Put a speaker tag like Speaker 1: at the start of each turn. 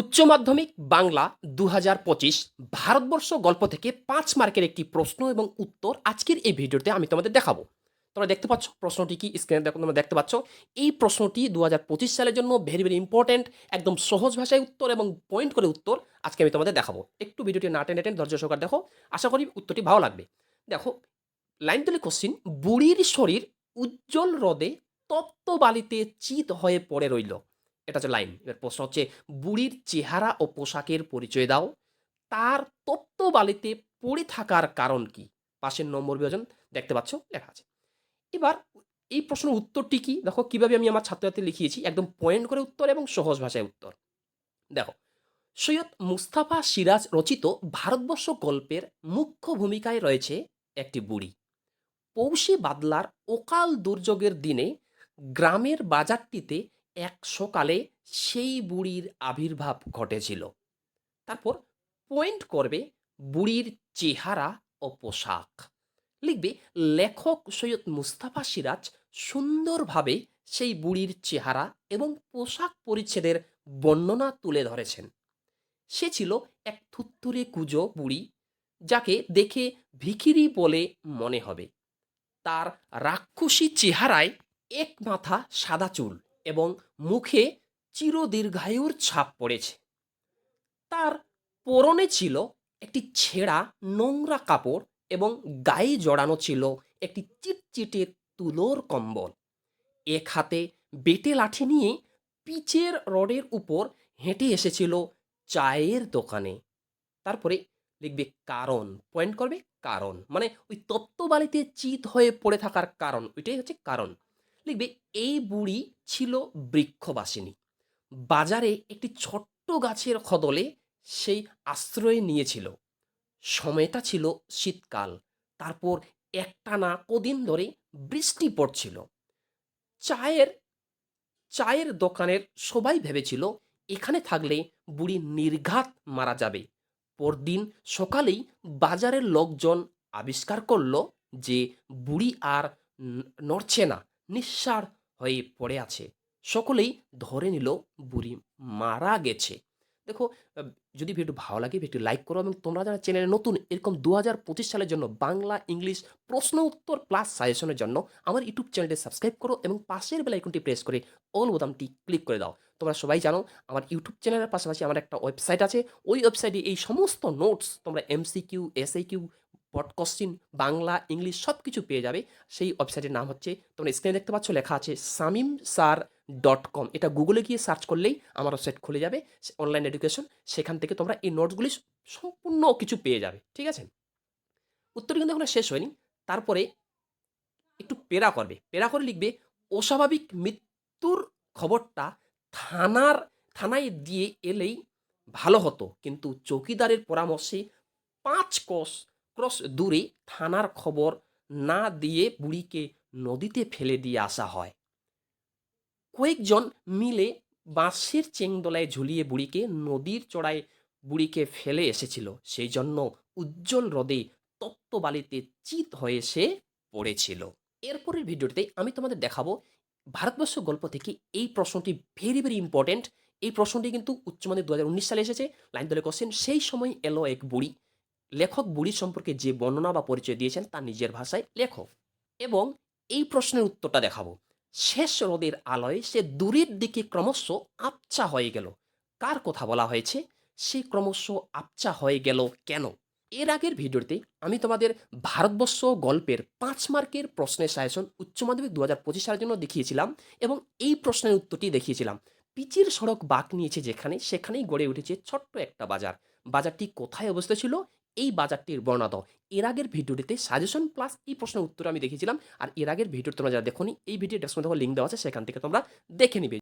Speaker 1: উচ্চ মাধ্যমিক বাংলা দু হাজার পঁচিশ ভারতবর্ষ গল্প থেকে পাঁচ মার্কের একটি প্রশ্ন এবং উত্তর আজকের এই ভিডিওতে আমি তোমাদের দেখাবো। তোমরা দেখতে পাচ্ছ, প্রশ্নটি কি? স্ক্রিনে দেখো, তোমরা দেখতে পাচ্ছ। এই প্রশ্নটি দু হাজার পঁচিশ সালের জন্য ভেরি ভেরি ইম্পর্ট্যান্ট একদম সহজ ভাষায় উত্তর এবং পয়েন্ট করে উত্তর আজকে আমি তোমাদের দেখাবো। একটু ভিডিওটি না টেনে টেনে ধৈর্য সহকার দেখো, আশা করি উত্তরটি ভালো লাগবে। দেখো লাইন তুলে কোশ্চিন বুড়ির শরীর উজ্জ্বল রদে তপ্ত বালিতে চিত হয়ে পড়ে রইল। এটা হচ্ছে লাইন। এবার প্রশ্ন হচ্ছে, বুড়ির চেহারা ও পোশাকের পরিচয় দাও। তার তপ্ত বালিতে পড়ে থাকার কারণ কি? পাশের নম্বর বিভাজন দেখতে পাচ্ছ, লেখা আছে। এবার এই প্রশ্নের উত্তরটি কি? দেখো, কীভাবে আমি আমার ছাত্রছাত্রী লিখিয়েছি, একদম পয়েন্ট করে উত্তর এবং সহজ ভাষায় উত্তর। দেখো, সৈয়দ মুস্তাফা সিরাজ রচিত ভারতবর্ষ গল্পের মুখ্য ভূমিকায় রয়েছে একটি বুড়ি। পৌষী বাদলার অকাল দুর্যোগের দিনে গ্রামের বাজারটিতে এক সকালে সেই বুড়ির আবির্ভাব ঘটেছিল। তারপর পয়েন্ট করবে বুড়ির চেহারা ও পোশাক। লিখবে, লেখক সৈয়দ মুস্তাফা সিরাজ সুন্দরভাবে সেই বুড়ির চেহারা এবং পোশাক পরিচ্ছেদের বর্ণনা তুলে ধরেছেন। সে ছিল এক থুত্তুরে কুজো বুড়ি, যাকে দেখে ভিখিরি বলে মনে হবে। তার রাক্ষসী চেহারায় এক মাথা সাদা চুল। এবং মুখে চিরদীর্ঘায়ুর ছাপ পড়েছে। তার পরনে ছিল একটি ছেঁড়া নোংরা কাপড় এবং গায়ে জড়ানো ছিল একটি চিটচিটে তুলোর কম্বল। এক হাতে বেটে লাঠি নিয়ে পিচের রডের উপর হেঁটে এসেছিল চায়ের দোকানে। তারপরে লিখবে কারণ, পয়েন্ট করবে কারণ মানে ওই তত্ত্ববালিতে চিত হয়ে পড়ে থাকার কারণ, ওইটাই হচ্ছে কারণ। লিখবে এই বুড়ি ছিল বৃক্ষবাসিনী। বাজারে একটি ছোট্ট গাছের খদলে সেই আশ্রয় নিয়েছিল। সময়টা ছিল শীতকাল, তারপর একটানা কদিন ধরে বৃষ্টি পড়ছিল। চায়ের চায়ের দোকানের সবাই ভেবেছিল, এখানে থাকলে বুড়ি নির্ঘাত মারা যাবে। পরদিন সকালেই বাজারের লোকজন আবিষ্কার করল যে বুড়ি আর নড়ছে না। নিঃসার হয়ে পড়ে আছে। সকলেই ধরে নিল, বুড়ি মারা গেছে। দেখো যদি ভিডিও ভালো লাগে ভিডিও লাইক করো এবং তোমরা যারা চ্যানেলে নতুন, এরকম দু হাজার পঁচিশ সালের জন্য বাংলা, ইংলিশ প্রশ্ন উত্তর প্লাস সাজেশনের জন্য আমার ইউটিউব চ্যানেলটি সাবস্ক্রাইব করো এবং পাশের বেল আইকনটি প্রেস করে অল বোতামটি ক্লিক করে দাও। তোমরা সবাই জানো, আমার ইউটিউব চ্যানেলের পাশাপাশি আমার একটা ওয়েবসাইট আছে। ওই ওয়েবসাইটে এই সমস্ত নোটস তোমরা এমসিকিউ এসআই কিউ পট বাংলা, ইংলিশ সব কিছু পেয়ে যাবে। সেই ওয়েবসাইটের নাম হচ্ছে, তোমরা স্ক্রিনে দেখতে পাচ্ছ, লেখা আছে সামিম সার ডট কম এটা গুগলে গিয়ে সার্চ করলেই আমার ওয়েবসাইট খুলে যাবে অনলাইন এডুকেশন সেখান থেকে তোমরা এই নোটসগুলি সম্পূর্ণ কিছু পেয়ে যাবে, ঠিক আছে? উত্তর কিন্তু এখনও শেষ হয়নি। তারপরে একটু পেরা করবে। পেরা করে লিখবে, অস্বাভাবিক মৃত্যুর খবরটা থানার, থানায় দিয়ে এলেই ভালো হতো। কিন্তু চৌকিদারের পরামর্শে পাঁচ কোষ ক্রস দূরে থানার খবর না দিয়ে বুড়িকে নদীতে ফেলে দিয়ে আসা হয়। কয়েকজন মিলে বাঁশের চেংদোলায় ঝুলিয়ে বুড়িকে নদীর চড়ায় বুড়িকে ফেলে এসেছিল। সেই জন্য উজ্জ্বল হ্রদে তপ্ত বালিতে চিত হয়ে সে পড়েছিল। এরপরের ভিডিওটিতে আমি তোমাদের দেখাবো ভারতবর্ষ গল্প থেকে এই প্রশ্নটি ভেরি ভেরি ইম্পর্টেন্ট এই প্রশ্নটি কিন্তু দু হাজার উনিশ সালে এসেছে। লাইন দলে কোশ্চেন সেই সময় এলো এক বুড়ি। লেখক বুড়ি সম্পর্কে যে বর্ণনা বা পরিচয় দিয়েছেন তা নিজের ভাষায় লেখক। এবং এই প্রশ্নের উত্তরটা দেখাবো। শেষ রোদের আলোয় সে দূরের দিকে ক্রমশ আবচা হয়ে গেল। কার কথা বলা হয়েছে? সে ক্রমশ আবচা হয়ে গেল কেন? এর আগের ভিডিওতে আমি তোমাদের ভারতবর্ষ গল্পের পাঁচ মার্কের প্রশ্নের সাজেশন উচ্চ মাধ্যমিক দু হাজার পঁচিশ সালের জন্য দেখিয়েছিলাম এবং এই প্রশ্নের উত্তরটি দেখিয়েছিলাম। পিচির সড়ক বাঁক নিয়েছে যেখানে, সেখানেই গড়ে উঠেছে ছোট্ট একটা বাজার। বাজারটি কোথায় অবস্থিত ছিল? এই বাজারটির বর্ণনা দাও। এর আগের ভিডিওটিতে সাজেশন প্লাস এই প্রশ্নের উত্তর আমি দেখেছিলাম আর এর আগের ভিডিও তোমরা যারা দেখো এই ভিডিও ডেসক্রিপশনে লিঙ্ক দেওয়া আছে, সেখান থেকে তোমরা দেখে নিবে।